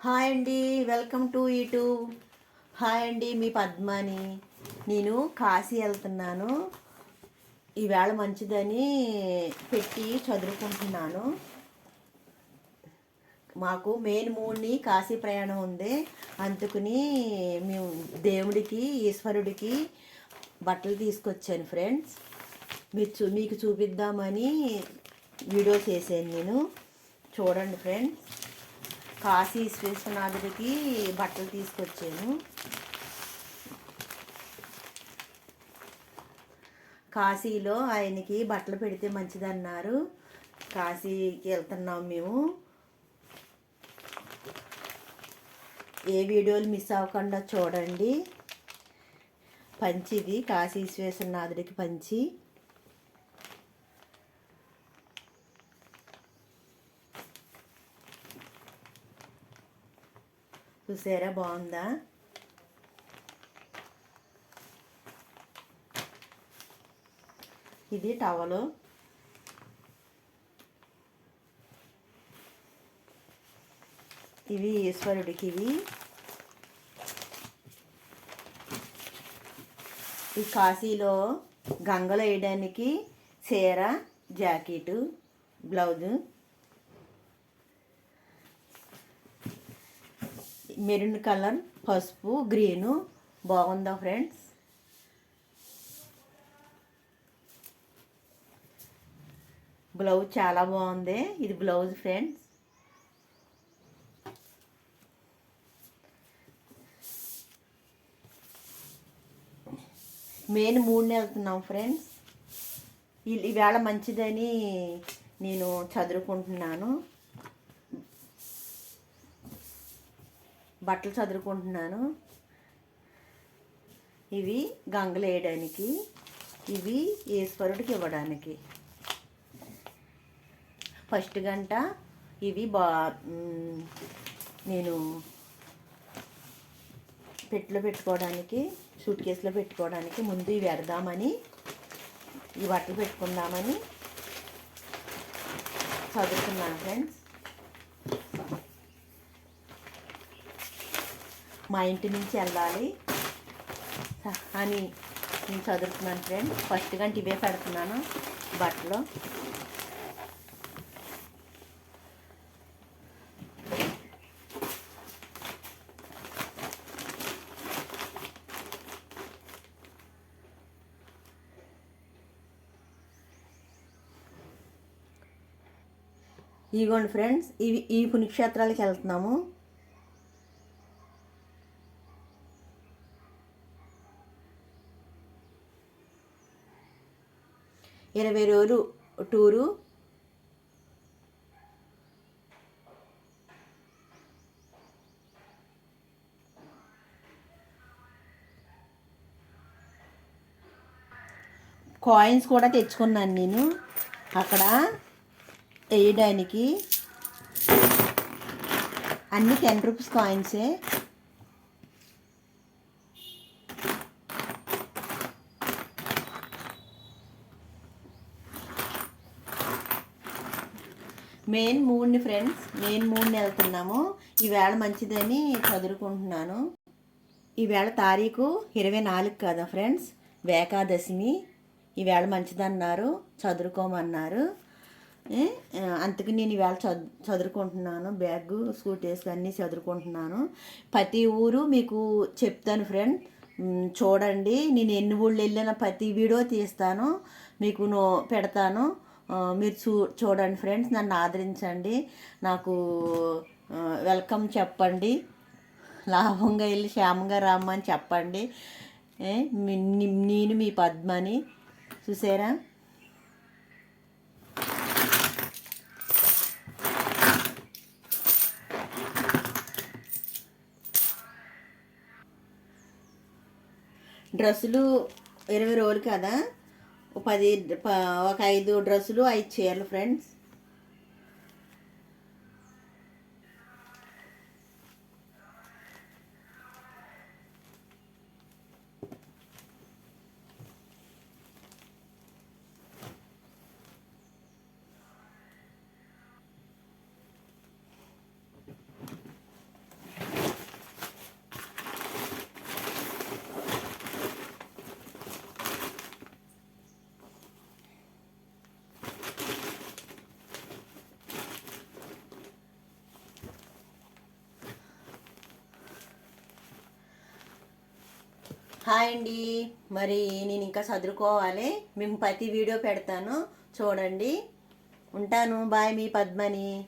Hi అండి welcome to ఇటు. Hi అండి మీ పద్మాని. నేను కాశీ వెళ్తున్నాను. ఈవేళ మంచిదని పెట్టి చదువుకుంటున్నాను. మాకు మెయిన్ మూడ్ని కాశీ ప్రయాణం ఉంది. అందుకని మేము దేవుడికి ఈశ్వరుడికి బట్టలు తీసుకొచ్చాను ఫ్రెండ్స్. మీరు చూ మీకు చూపిద్దామని వీడియో చేశాను నేను. చూడండి ఫ్రెండ్స్. కాశీ విశ్వనాథుడికి బట్టలు తీసుకొచ్చాను. కాశీలో ఆయనకి బట్టలు పెడితే మంచిదన్నారు. కాశీకి వెళ్తున్నాం మేము. ఏ వీడియోలు మిస్ అవ్వకుండా చూడండి. పంచిది కాశీ విశ్వేశ్వరనాథుడికి పంచి. చూసారా బాగుందా ఇది టవలు ఇవి ఈశ్వరుడికి ఇవి ఈ కాశీలో గంగలో వేయడానికి చీర జాకెట్ బ్లౌజు. మెరూన్ కలర్ పసుపు గ్రీను. బాగుందా ఫ్రెండ్స్? బ్లౌజ్ చాలా బాగుంది. ఇది బ్లౌజ్ ఫ్రెండ్స్. మెయిన్ మూడు వెళ్తున్నాం ఫ్రెండ్స్. ఈవేళ మంచిదని నేను చదువుకుంటున్నాను బట్టలు చదువుకుంటున్నాను ఇవి గంగలేయడానికి ఇవి ఈశ్వరుడికి ఇవ్వడానికి. ఫస్ట్ గంట ఇవి బా నేను పెట్టిలో పెట్టుకోవడానికి సూట్ కేసులో పెట్టుకోవడానికి ముందు ఇవి పెడదామని ఈ బట్టలు పెట్టుకుందామని చదువుకున్నాను ఫ్రెండ్స్. మా ఇంటి నుంచి వెళ్ళాలి. అని నేను చదువుతున్నాను ఫ్రెండ్స్ ఫస్ట్ గంట ఇవే పెడుతున్నాను బట్టలు. ఇదిగోండి ఫ్రెండ్స్ ఇవి ఈ పుణ్యక్షేత్రాలకు వెళ్తున్నాము. ఇరవై రోజులు టూరు. కాయిన్స్ కూడా తెచ్చుకున్నాను నేను. అక్కడ వేయడానికి. అన్ని టెన్ రూపీస్ కాయిన్సే మెయిన్ మూడ్ని ఫ్రెండ్స్ మెయిన్ మూడ్ని వెళ్తున్నాము. ఈవేళ మంచిదని చదువుకుంటున్నాను ఈవేళ తారీఖు ఇరవై నాలుగు కదా ఫ్రెండ్స్ వేకాదశిని ఈవేళ మంచిదన్నారు చదువుకోమన్నారు అందుకు నేను ఈవేళ చదు చదువుకుంటున్నాను బ్యాగ్ స్కూటీస్ అన్నీ చదువుకుంటున్నాను ప్రతి ఊరు మీకు చెప్తాను ఫ్రెండ్ చూడండి నేను ఎన్ని ఊళ్ళు వెళ్ళిన ప్రతి వీడియో తీస్తాను. మీకు నో పెడతాను. మీరు చూ చూడండి ఫ్రెండ్స్ నన్ను ఆదరించండి. నాకు వెల్కమ్ చెప్పండి. లాభంగా వెళ్ళి క్షేమంగా రమ్మని చెప్పండి. నేను మీ పద్మని. చూసారా? డ్రెస్సులు ఇరవై రోజులు కదా? పది ఒక ఐదు డ్రెస్సులు ఐదు చీరలు ఫ్రెండ్స్. హాయ్ అండి. మరి నేను ఇంకా చదువుకోవాలి మేము ప్రతి వీడియో పెడతాను. చూడండి. ఉంటాను. బాయ్ మీ పద్మని.